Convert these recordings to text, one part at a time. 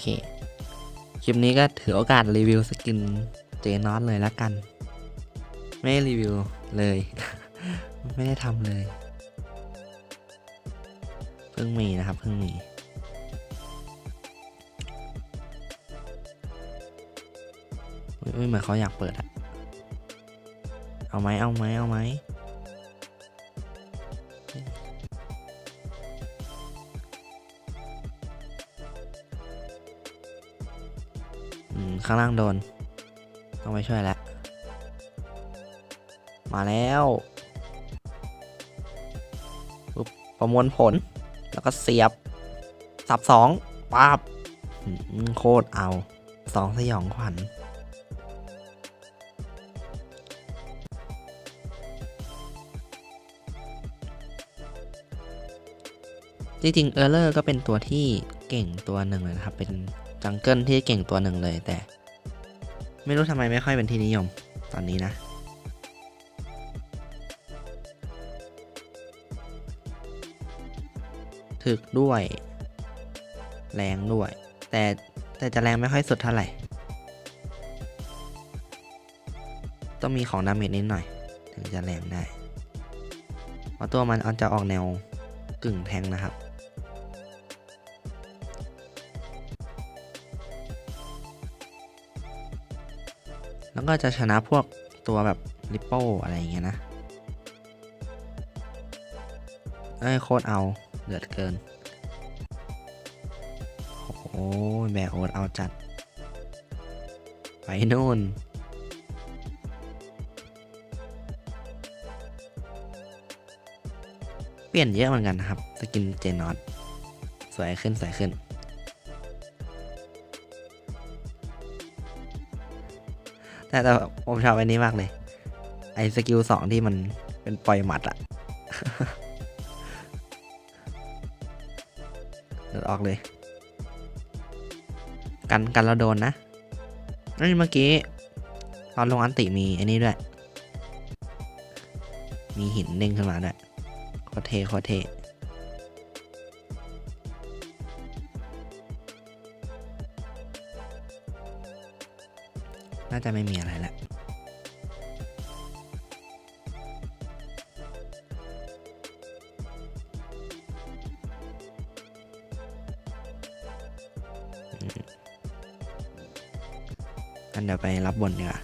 เค คลิปนี้ก็ถือโอกาสรีวิวสกินเจนอสเลยละกัน ไม่รีวิวเลย ไม่ได้ทำเลย เพิ่งมีนะครับ เพิ่งมีอุ๊ยอุ๊ยเหมือนเขาอยากเปิดอะเอาไหมเอาไหมเอาไหม ข้างล่างโดน ต้องไปช่วยแล้ว มาแล้วปุ๊บประมวลผล แล้วก็เสียบ สับสองปาบโคตรเอาสองสยองขวัญจริงๆเออร์เลอร์ก็เป็นตัวที่เก่งตัวหนึ่งเลยนะครับ เป็น จังเกิลที่เก่งตัวหนึ่งเลยแต่ ไม่รู้ทำไมไม่ค่อยเป็นที่นิยมตอนนี้นะ ถึกด้วย แรงด้วย แต่แต่จะแรงไม่ค่อยสุดเท่าไหร่ ต้องมีของดาเมจนิดหน่อย ถึงจะแรงได้ เพราะตัวมันเอาจะออกแนวกึ่งแทงนะครับ แล้วก็จะชนะพวกตัวแบบริปโป้อะไรอย่างเงี้ยนะเอ้ยโคตรเอาเดือดเกิน โอ้โหแบร์โอดเอาจัด ไปนู่นเปลี่ยนเยอะเหมือนกันนะครับ สกินเจนอตสวยขึ้น สวยขึ้น แต่ผมชอบอันนี้มากเลย ไอ้สกิลสองที่มันเป็นปล่อยหมัดอะเดือดออกเลย กันกันเราโดนนะนี่เมื่อกี้ ตอนลงอันติมีอันนี้ด้วย มีหินเด้งขึ้นมาด้วยโคเทโคเท น่าจะไม่มีอะไรแล้วกันเดี๋ยวไปรับบนดีกว่า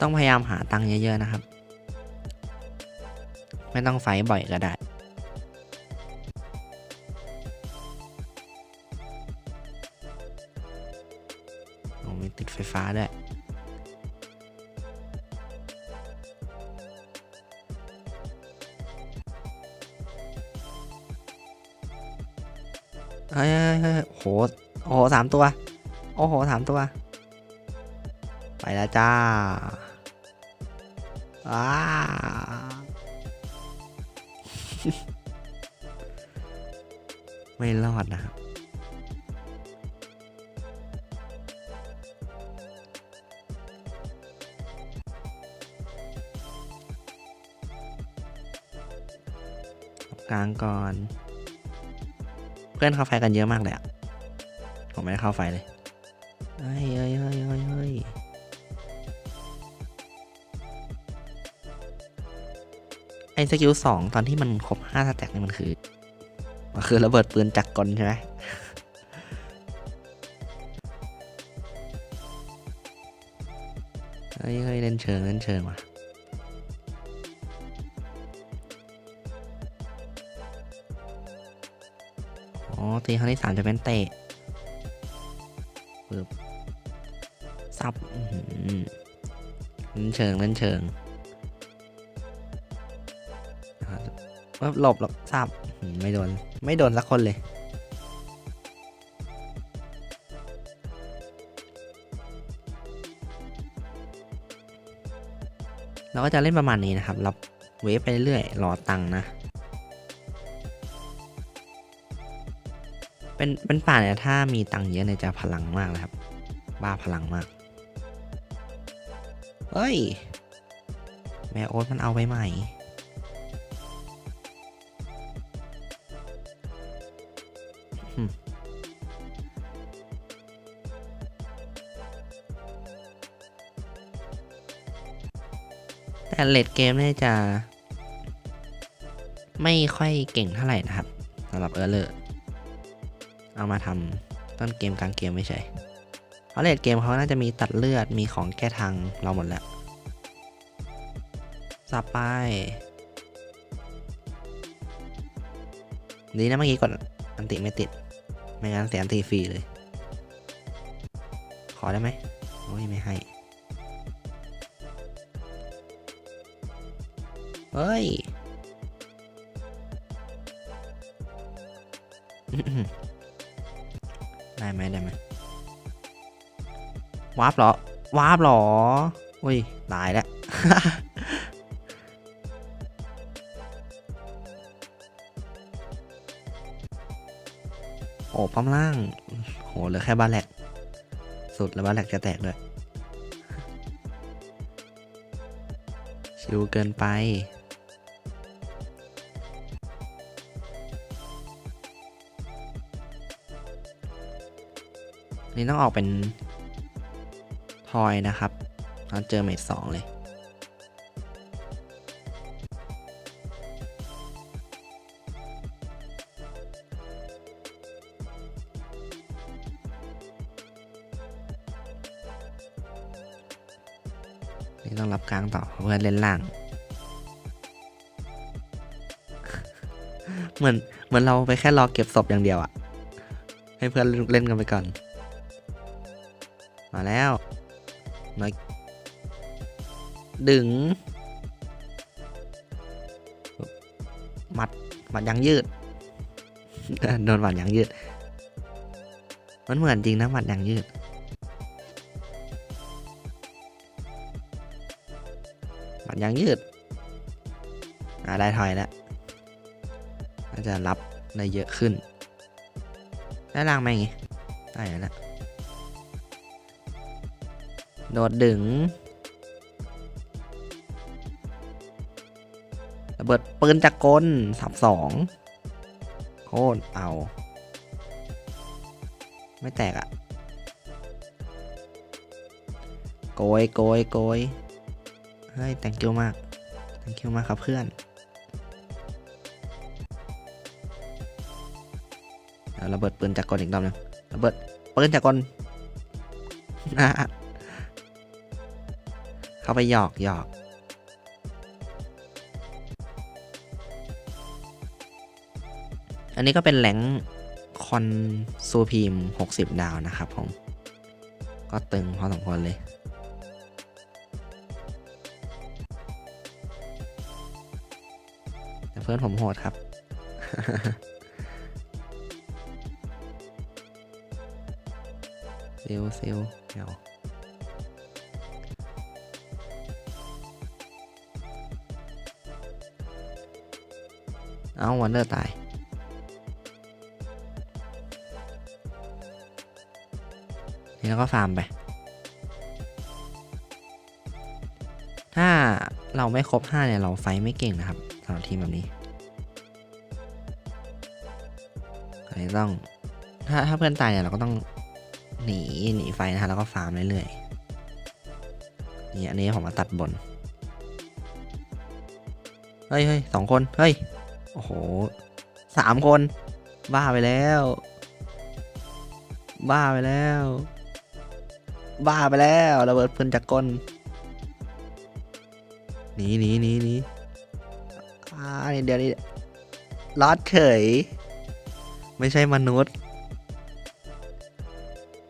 ต้องพยายามหาตังค์เยอะ ๆ นะครับ ไม่ต้องไฟบ่อยก็ได้ เฮ้ยเฮ้ยโหโอ้โหสามตัว โอ้โหสามตัว ไปแล้วจ้าอ้าไม่รอดนะครับกลางก่อน พื่อนเข้าไฟกันเยอะมากเลยอะผมไม่ได้เข้าไฟเลยเฮ้ยเฮ้ยเฮ้ยเฮ้ยเฮ้ยไอ้สกิลสองตอนที่มันครบห้าสแต็กนี่มันคือ มันคือระเบิดปืนจักรกลใช่ไหมเฮ้ยเฮ้ยเล่นเชิงเล่นเชิงว่ะ อ๋อตีครั้งที่สามจะเป็นเตะปึ๊บซับเล่นเชิงเล่นเชิงปึ๊บหลบหลบซับไม่โดน ไม่โดนสักคนเลยเราก็จะเล่นประมาณนี้นะครับรับเวฟไปเรื่อยๆรอตังค์นะ เป็นเป็นป่าเนี่ยถ้ามีตังเยอะเนี่ยจะพลังมากเลยครับ บ้าพลังมาก เฮ้ย แม่โอ๊ตมันเอาไปใหม่แต่เลดเกมเนี่ยจะ ไม่ค่อยเก่งเท่าไหร่นะครับสำหรับเออร์เลอร์ เอามาทำต้นเกมกลางเกมไม่ใช่เพราะเลดเกมเขาน่าจะมีตัดเลือดมีของแก้ทางเราหมดแล้วสับไป ดีนะเมื่อกี้กดอันติไม่ติด ไม่งั้นเสียอันติฟรีเลย ขอได้ไหมโอ้ยไม่ให้ เฮ้ย ได้ไหมได้ไหมวาร์ปหรอวาร์ปหรออุ้ย ตายแล้ว โอ้ป้อมล่าง โหเหลือแค่บ้านแหลก สุดแล้วบ้านแหลกจะแตกด้วยชิวเกินไป นี่ต้องออกเป็นทอยนะครับตอนเจอเมดสองเลย นี่ต้องรับกลางต่อเพื่อนเล่นล่าง เหมือนเหมือนเราไปแค่รอเก็บศพอย่างเดียวอะให้เพื่อนเล่นกันไปก่อน มาแล้วมาดึงหมัดหมัดยางยืด โดนหมัดยางยืด มันเหมือนจริงนะหมัดยางยืดหมัดยางยืด อ่าได้ถอยแล้ว น่าจะรับได้เยอะขึ้น ได้ล่างไหมไงได้แล้ว โดดดึงระเบิดปืนจักกลสับสองโคตรเอา ไม่แตกอะ่ะ โกยโกยโกยเฮ้ย thank you มาก thank you มากครับเพื่อนระเบิดปืนจักกลอีกรอบนึงระเบิดปืนจักกลอะ เข้าไปหยอกหยอกอันนี้ก็เป็นแหลงคอนซูพีม 60 ดาวนะครับผม ก็ตึงพอสมควรเลย แต่เพื่อนผมโหดครับ เซลเซลลเดี๋ยว เอาวันเดอร์ตาย นี่แล้วก็ฟาร์มไป ถ้าเราไม่ครบ 5 เนี่ย เราไฟไม่เก่งนะครับสำหรับทีมแบบนี้อันนี้ต้อง ถ้าถ้าเพื่อนตายเนี่ย เราก็ต้องหนีหนีไฟนะฮะแล้วก็ฟาร์มเรื่อยๆนี่อันนี้ผมมาตัดบน เฮ้ยเฮ้ยสองคน เฮ้ย โอ้โหสามคน บ้าไปแล้ว บ้าไปแล้ว บ้าไปแล้วระเบิดปืนจักกลหนีหนีหนีหนีอ่านี่เดี๋ยวนี้ลอดเฉย ไม่ใช่มนุษย์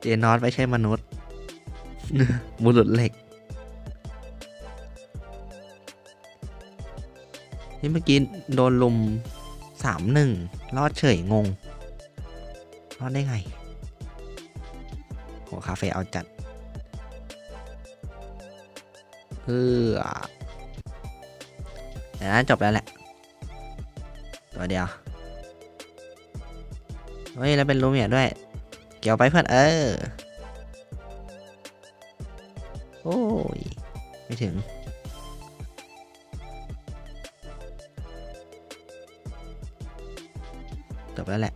เจนอตไม่ใช่มนุษย์ บุรุษเหล็ก นี่เมื่อกี้โดนลุมสามหนึ่งรอดเฉยงง รอดได้ไงโหคาเฟ่เอาจัดเออแต่นั้นจบแล้วแหละ ตัวเดียวเฮ้ยแล้วเป็นรูเมียด้วย เกี่ยวไปเพื่อนเออ โอ้ย ไม่ถึง จบแล้วแหละ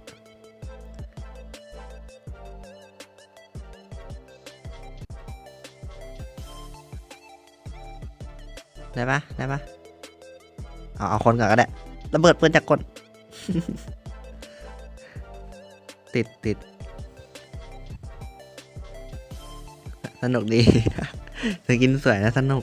ได้ปะได้ปะเอาเอาคนก่อนก็ได้ระเบิดปืนจากกด ติดติดสนุกดี สกินสวยนะสนุก